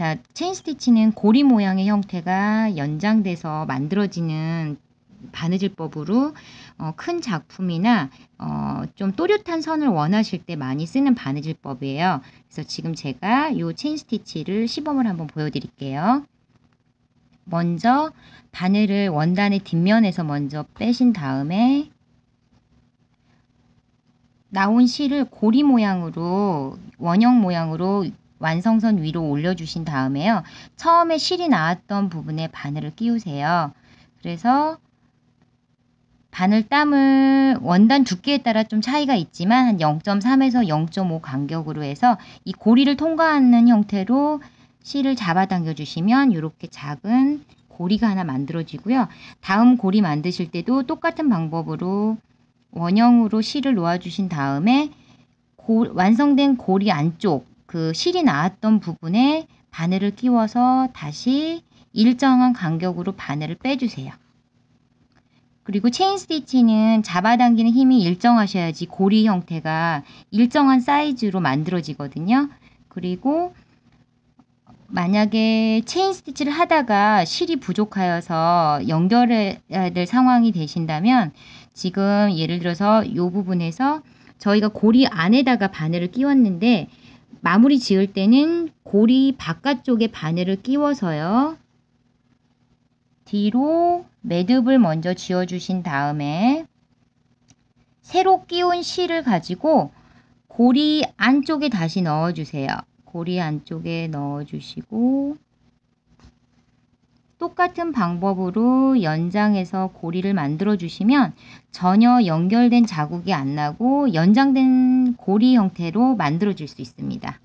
자, 체인 스티치는 고리 모양의 형태가 연장돼서 만들어지는 바느질법으로 어, 큰 작품이나 어, 좀 또렷한 선을 원하실 때 많이 쓰는 바느질법이에요. 그래서 지금 제가 이 체인 스티치를 시범을 한번 보여드릴게요. 먼저 바늘을 원단의 뒷면에서 먼저 빼신 다음에 나온 실을 고리 모양으로 원형 모양으로 완성선 위로 올려주신 다음에요. 처음에 실이 나왔던 부분에 바늘을 끼우세요. 그래서 바늘 땀을 원단 두께에 따라 좀 차이가 있지만 한 0.3에서 0.5 간격으로 해서 이 고리를 통과하는 형태로 실을 잡아당겨 주시면 이렇게 작은 고리가 하나 만들어지고요. 다음 고리 만드실 때도 똑같은 방법으로 원형으로 실을 놓아주신 다음에 고, 완성된 고리 안쪽 그 실이 나왔던 부분에 바늘을 끼워서 다시 일정한 간격으로 바늘을 빼주세요. 그리고 체인 스티치는 잡아당기는 힘이 일정하셔야지 고리 형태가 일정한 사이즈로 만들어지거든요. 그리고 만약에 체인 스티치를 하다가 실이 부족하여서 연결해야 될 상황이 되신다면 지금 예를 들어서 이 부분에서 저희가 고리 안에다가 바늘을 끼웠는데 마무리 지을 때는 고리 바깥쪽에 바늘을 끼워서요. 뒤로 매듭을 먼저 지어주신 다음에 새로 끼운 실을 가지고 고리 안쪽에 다시 넣어주세요. 고리 안쪽에 넣어주시고 똑같은 방법으로 연장해서 고리를 만들어 주시면 전혀 연결된 자국이 안 나고 연장된 고리 형태로 만들어 줄 수 있습니다.